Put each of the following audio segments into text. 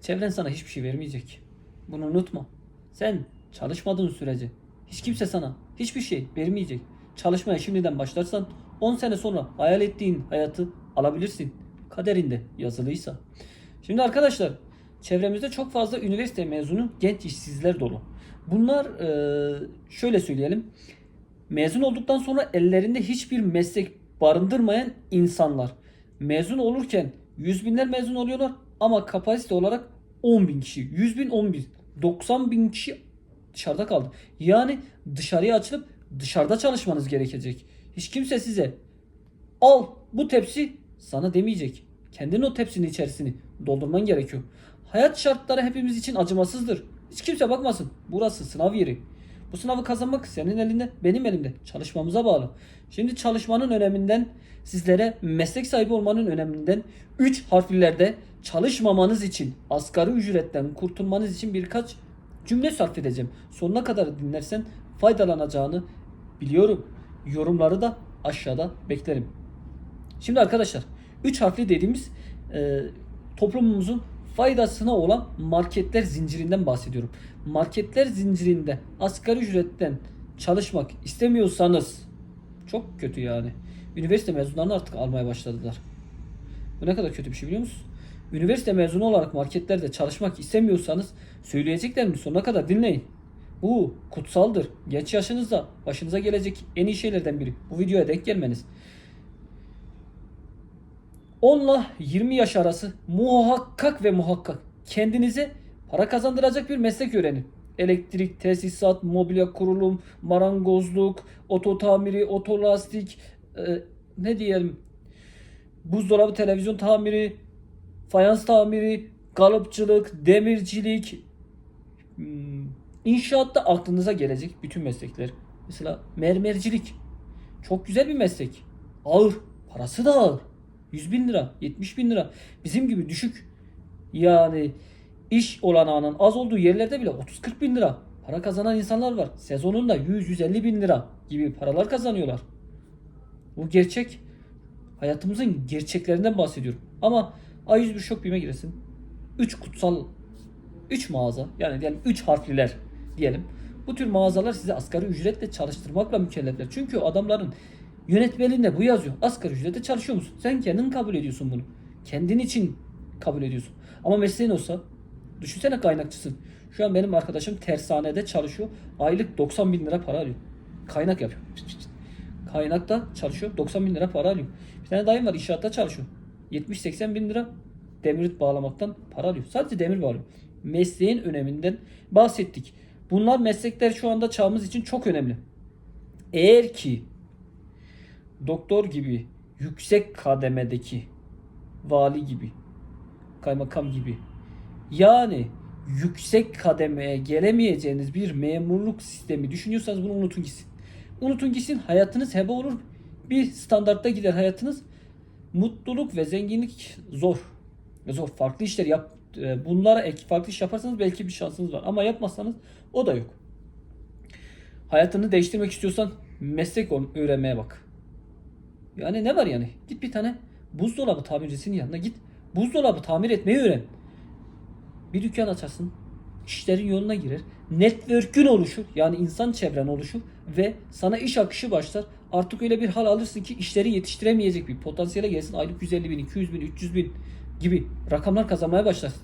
Çevren sana hiçbir şey vermeyecek. Bunu unutma. Sen çalışmadığın sürece hiç kimse sana hiçbir şey vermeyecek. Çalışmaya şimdiden başlarsan 10 sene sonra hayal ettiğin hayatı alabilirsin. Kaderinde yazılıysa. Şimdi arkadaşlar çevremizde çok fazla üniversite mezunu genç işsizler dolu. Bunlar şöyle söyleyelim. Mezun olduktan sonra ellerinde hiçbir meslek barındırmayan insanlar. Mezun olurken yüz binler mezun oluyorlar ama kapasite olarak 10 bin kişi. 100 bin 10 bin. 90 bin kişi dışarıda kaldı. Yani dışarıya açılıp dışarıda çalışmanız gerekecek. Hiç kimse size al bu tepsi sana demeyecek. Kendin o tepsinin içerisini doldurman gerekiyor. Hayat şartları hepimiz için acımasızdır. Hiç kimse bakmasın. Burası sınav yeri. Bu sınavı kazanmak senin elinde, benim elimde. Çalışmamıza bağlı. Şimdi çalışmanın öneminden, sizlere meslek sahibi olmanın öneminden 3 harflilerde çalışmamanız için, asgari ücretten kurtulmanız için birkaç cümle sarf edeceğim. Sonuna kadar dinlersen faydalanacağını biliyorum. Yorumları da aşağıda beklerim. Şimdi arkadaşlar 3 harfli dediğimiz e, toplumumuzun faydasına olan marketler zincirinden bahsediyorum. Marketler zincirinde asgari ücretten çalışmak istemiyorsanız çok kötü yani. Üniversite mezunlarını artık almaya başladılar. Bu ne kadar kötü bir şey biliyor musunuz? Üniversite mezunu olarak marketlerde çalışmak istemiyorsanız söyleyeceklerimi sonuna kadar dinleyin. Bu kutsaldır. Genç yaşınızda başınıza gelecek en iyi şeylerden biri. Bu videoya denk gelmeniz. 10 ile 20 yaş arası muhakkak ve muhakkak kendinize para kazandıracak bir meslek öğrenin. Elektrik, tesisat, mobilya kurulum, marangozluk, oto tamiri, oto lastik, e, ne diyelim buzdolabı, televizyon tamiri, fayans tamiri, kalıpçılık, demircilik, hmm, inşaatta aklınıza gelecek bütün meslekler. Mesela mermercilik. Çok güzel bir meslek. Ağır. Parası da ağır. 100 bin lira, 70 bin lira. Bizim gibi düşük yani iş olanağının az olduğu yerlerde bile 30-40 bin lira para kazanan insanlar var. Sezonunda 100-150 bin lira gibi paralar kazanıyorlar. Bu gerçek. Hayatımızın gerçeklerinden bahsediyorum. Ama A101 Shop BİM'e giresin. 3 kutsal 3 mağaza yani diyelim 3 harfliler diyelim. Bu tür mağazalar size asgari ücretle çalıştırmakla mükellefler. Çünkü adamların yönetmeliğinde bu yazıyor. Asgari ücrete çalışıyor musun? Sen kendin kabul ediyorsun bunu. Kendin için kabul ediyorsun. Ama mesleğin olsa düşünsene kaynakçısın. Şu an benim arkadaşım tersanede çalışıyor. Aylık 90 bin lira para alıyor. Kaynak yapıyor. Kaynakta çalışıyor. 90 bin lira para alıyor. Bir tane dayım var inşaatta çalışıyor. 70-80 bin lira demir bağlamaktan para alıyor. Sadece demir bağlıyor. Mesleğin öneminden bahsettik. Bunlar meslekler şu anda çağımız için çok önemli. Eğer ki doktor gibi yüksek kademedeki vali gibi kaymakam gibi yani yüksek kademeye gelemeyeceğiniz bir memurluk sistemi düşünüyorsanız bunu unutun gitsin. Unutun gitsin hayatınız heba olur. Bir standartta gider hayatınız. Mutluluk ve zenginlik zor. Zor. Farklı işler yap. e, Bunlara ek farklı iş yaparsanız belki bir şansınız var. Ama yapmazsanız o da yok. Hayatını değiştirmek istiyorsan meslek öğrenmeye bak. Yani ne var yani? Git bir tane buzdolabı tamircisinin yanına git. Buzdolabı tamir etmeyi öğren. Bir dükkan açarsın. işlerin yoluna girer. Network'ün oluşur. Yani insan çevren oluşur. Ve sana iş akışı başlar. Artık öyle bir hal alırsın ki işleri yetiştiremeyecek bir potansiyele gelsin. Aylık 150 bin, 200 bin, 300 bin gibi rakamlar kazanmaya başlarsın.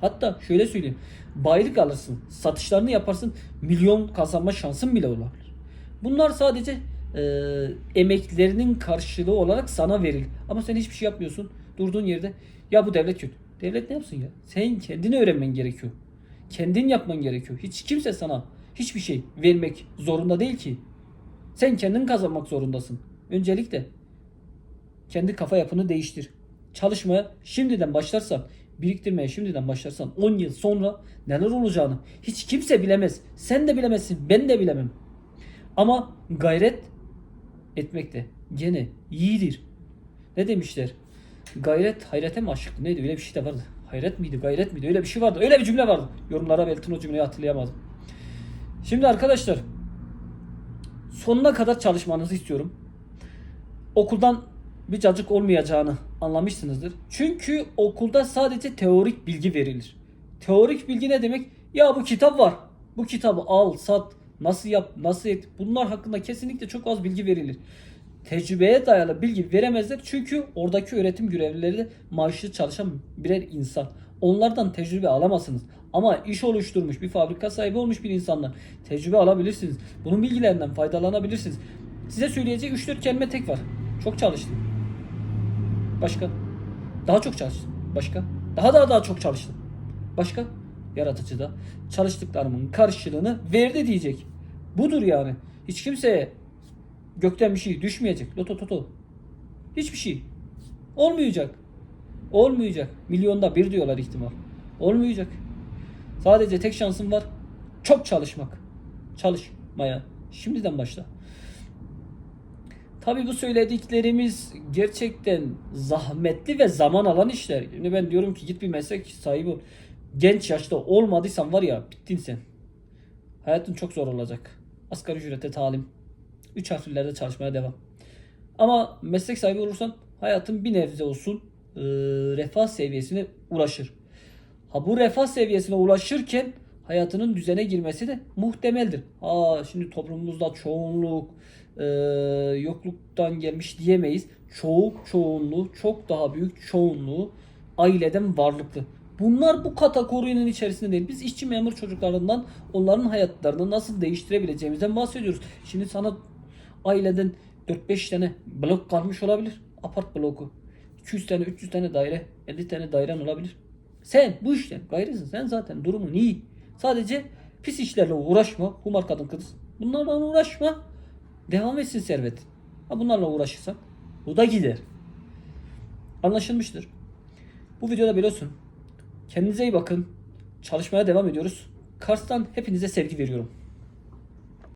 Hatta şöyle söyleyeyim. Baylık alırsın. Satışlarını yaparsın. Milyon kazanma şansın bile olabilir. Bunlar sadece e, emeklerinin karşılığı olarak sana verilir. Ama sen hiçbir şey yapmıyorsun. Durduğun yerde ya bu devlet kötü. Devlet ne yapsın ya? Sen kendini öğrenmen gerekiyor. Kendin yapman gerekiyor. Hiç kimse sana hiçbir şey vermek zorunda değil ki. Sen kendin kazanmak zorundasın. Öncelikle kendi kafa yapını değiştir. Çalışmaya şimdiden başlarsan, biriktirmeye şimdiden başlarsan 10 yıl sonra neler olacağını hiç kimse bilemez. Sen de bilemezsin, ben de bilemem. Ama gayret etmek de gene iyidir. Ne demişler? Gayret hayrete mi aşıktı? Neydi? Öyle bir şey de vardı. Hayret miydi? Gayret miydi? Öyle bir şey vardı. Öyle bir cümle vardı. Yorumlara belirtin o cümleyi hatırlayamadım. Şimdi arkadaşlar sonuna kadar çalışmanızı istiyorum. Okuldan bir cacık olmayacağını anlamışsınızdır. Çünkü okulda sadece teorik bilgi verilir. Teorik bilgi ne demek? Ya bu kitap var. Bu kitabı al, sat, nasıl yap, nasıl et. Bunlar hakkında kesinlikle çok az bilgi verilir. Tecrübeye dayalı bilgi veremezler çünkü oradaki öğretim görevlileri de maaşlı çalışan birer insan. Onlardan tecrübe alamazsınız. Ama iş oluşturmuş bir fabrika sahibi olmuş bir insandan tecrübe alabilirsiniz. Bunun bilgilerinden faydalanabilirsiniz. Size söyleyeceği 3-4 kelime tek var. Çok çalıştım. Başka? Daha çok çalıştım. Başka? Daha daha daha çok çalıştım. Başka? Yaratıcıda çalıştıklarımın karşılığını verdi diyecek. Budur yani. Hiç kimseye gökten bir şey düşmeyecek. Loto toto. Hiçbir şey. Olmayacak. Olmayacak. Milyonda bir diyorlar ihtimal. Olmayacak. Sadece tek şansın var. Çok çalışmak. Çalışmaya. Şimdiden başla. Tabii bu söylediklerimiz gerçekten zahmetli ve zaman alan işler. Yani ben diyorum ki git bir meslek sahibi ol. Genç yaşta olmadıysan var ya bittin sen. Hayatın çok zor olacak. Asgari ücrete talim. Üç harflerde çalışmaya devam. Ama meslek sahibi olursan hayatın bir nebze olsun e, refah seviyesine ulaşır. Ha bu refah seviyesine ulaşırken hayatının düzene girmesi de muhtemeldir. Ha şimdi toplumumuzda çoğunluk e, yokluktan gelmiş diyemeyiz. Çoğu çoğunluğu çok daha büyük çoğunluğu aileden varlıklı. Bunlar bu kategorinin içerisinde değil. Biz işçi memur çocuklarından onların hayatlarını nasıl değiştirebileceğimizden bahsediyoruz. Şimdi sana aileden 4-5 tane blok kalmış olabilir. Apart bloku. 200 tane 300 tane daire 50 tane dairen olabilir. Sen bu işten gayrısın. Sen zaten durumun iyi. Sadece pis işlerle uğraşma. Humar kadın kız. Bunlarla uğraşma. Devam etsin servet. Ha bunlarla uğraşırsan bu da gider. Anlaşılmıştır. Bu videoda böyle olsun. Kendinize iyi bakın. Çalışmaya devam ediyoruz. Kars'tan hepinize sevgi veriyorum.